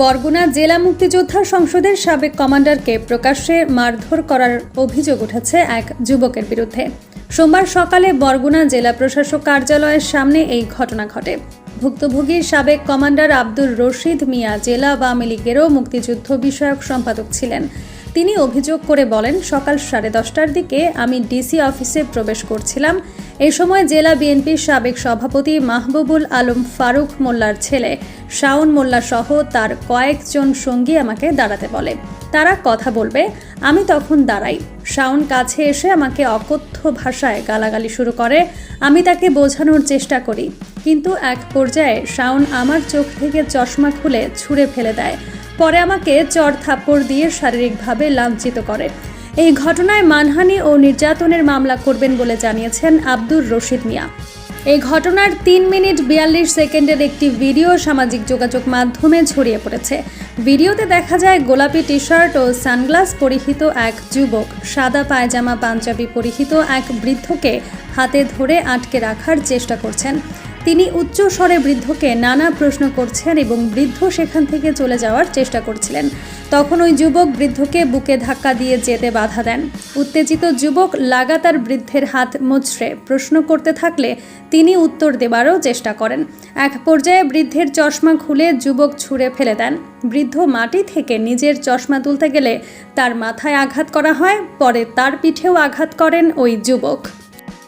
বরগুনা জেলা মুক্তিযোদ্ধা সংসদের সাবেক কমান্ডারকে প্রকাশ্যে মারধর করার অভিযোগ উঠেছে এক যুবকের বিরুদ্ধে। সোমবার সকালে বরগুনা জেলা প্রশাসক কার্যালয়ের সামনে এই ঘটনা ঘটে। ভুক্তভোগীর সাবেক কমান্ডার আব্দুর রশিদ মিয়া জেলা আওয়ামী লীগেরও মুক্তিযুদ্ধ বিষয়ক সম্পাদক ছিলেন। তিনি অভিযোগ করে বলেন, সকাল সাড়ে দশটার দিকে আমি ডিসি অফিসে প্রবেশ করছিলাম। এই সময় জেলা বিএনপির সাবেক সভাপতি মাহবুবুল আলম ফারুক মোল্লার ছেলে শাওন মোল্লা সহ তার কয়েকজন সঙ্গী আমাকে দাঁড়াতে বলে। তারা কথা বলবে, আমি তখন দাঁড়াই। শাওন কাছে এসে আমাকে অকথ্য ভাষায় গালাগালি শুরু করে, আমি তাকে বোঝানোর চেষ্টা করি। কিন্তু এক পর্যায়ে শাওন আমার চোখ থেকে চশমা খুলে ছুঁড়ে ফেলে দেয়। পরে আমাকে চর থাপ্পড় দিয়ে শারীরিকভাবে লাঞ্ছিত করে। এই ঘটনায় মানহানি ও নির্যাতনের মামলা করবেন বলে জানিয়েছেন আব্দুর রশিদ মিয়া। এই ঘটনার তিন মিনিট বিয়াল্লিশ সেকেন্ডের একটি ভিডিও সামাজিক যোগাযোগ মাধ্যমে ছড়িয়ে পড়েছে। ভিডিওতে দেখা যায় গোলাপি টি শার্ট ও সানগ্লাস পরিহিত এক যুবক, সাদা পায়জামা পাঞ্জাবি পরিহিত এক বৃদ্ধকে হাতে ধরে আটকে রাখার চেষ্টা করছেন। তিনি উচ্চ স্বরে বৃদ্ধকে নানা প্রশ্ন করছেন এবং বৃদ্ধ সেখান থেকে চলে যাওয়ার চেষ্টা করছিলেন। তখন ওই যুবক বৃদ্ধকে বুকে ধাক্কা দিয়ে যেতে বাধা দেন। উত্তেজিত যুবক লাগাতার বৃদ্ধের হাত মুচড়ে প্রশ্ন করতে থাকলে তিনি উত্তর দেবারও চেষ্টা করেন। এক পর্যায়ে বৃদ্ধের চশমা খুলে যুবক ছুঁড়ে ফেলে দেন। বৃদ্ধ মাটি থেকে নিজের চশমা তুলতে গেলে তার মাথায় আঘাত করা হয়, পরে তার পিঠেও আঘাত করেন ওই যুবক।